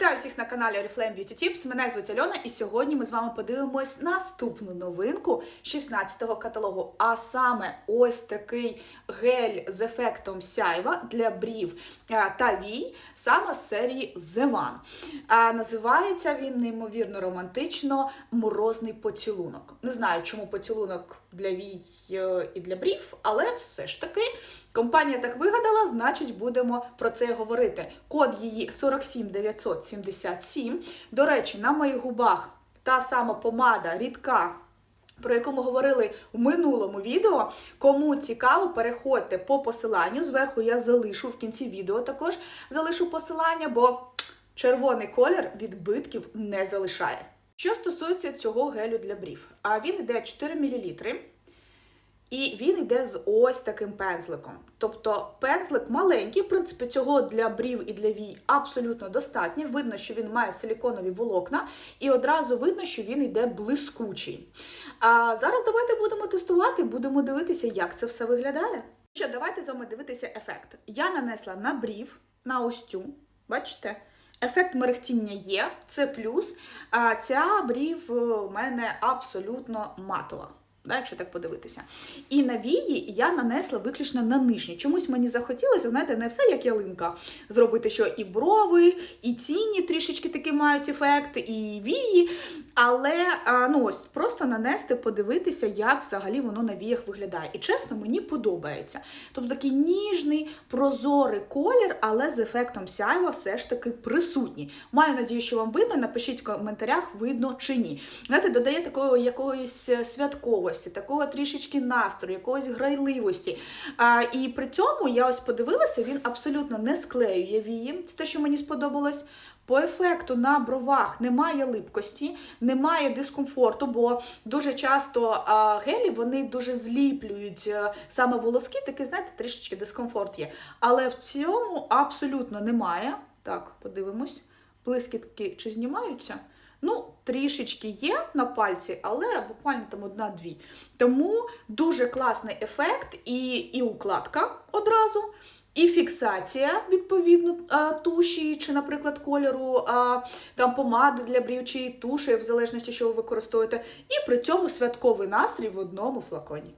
Вітаю всіх на каналі Oriflame Beauty Tips. Мене звуть Альона, і сьогодні ми з вами подивимось наступну новинку 16-го каталогу. А саме ось такий гель з ефектом сяйва для брів е, та вій, саме з серії The One. А називається він неймовірно романтично морозний поцілунок. Не знаю, чому поцілунок для вій е, і для брів, але все ж таки. Компанія так вигадала, значить, будемо про це говорити. Код її 47977. До речі, на моїх губах та сама помада рідка. Про яку ми говорили в минулому відео. Кому цікаво, переходьте по посиланню. Зверху я залишу в кінці відео також залишу посилання, бо червоний колір відбитків не залишає. Що стосується цього гелю для брів, а він йде 4 мл. І він йде з ось таким пензликом. Тобто пензлик маленький, в принципі, цього для брів і для вій абсолютно достатньо. Видно, що він має силіконові волокна, і одразу видно, що він йде блискучий. А зараз давайте будемо тестувати, будемо дивитися, як це все виглядає. Що, давайте з вами дивитися ефект. Я нанесла на брів, на ось цю, бачите? Ефект мерехтіння є, це плюс. А ця брів у мене абсолютно матова. Да, якщо так подивитися. І на вії я нанесла виключно на нижні. Чомусь мені захотілося, знаєте, не все як ялинка. Зробити, що і брови, і тіні трішечки таки мають ефект, і вії. Але ну ось просто нанести, подивитися, як взагалі воно на віях виглядає. І чесно, мені подобається. Тобто такий ніжний, прозорий колір, але з ефектом сяйва все ж таки присутній. Маю надію, що вам видно. Напишіть в коментарях, видно чи ні. Знаєте, додає такої якоїсь святковості, такого трішечки настрою, якоїсь грайливості. А, І при цьому я ось подивилася, він абсолютно не склеює вії. Це те, що мені сподобалось. По ефекту на бровах немає липкості, немає дискомфорту, бо дуже часто а, гелі вони дуже зліплюють а, саме волоски, такий, знаєте, трішечки дискомфорт є. Але в цьому абсолютно немає. Так, подивимось, блискітки чи знімаються. Ну, трішечки є на пальці, але буквально там одна-дві. Тому дуже класний ефект і, і укладка одразу. І фіксація, відповідно, туші, чи, наприклад, кольору там помади для брів, чи туші, в залежності, що ви використовуєте. І при цьому святковий настрій в одному флаконі.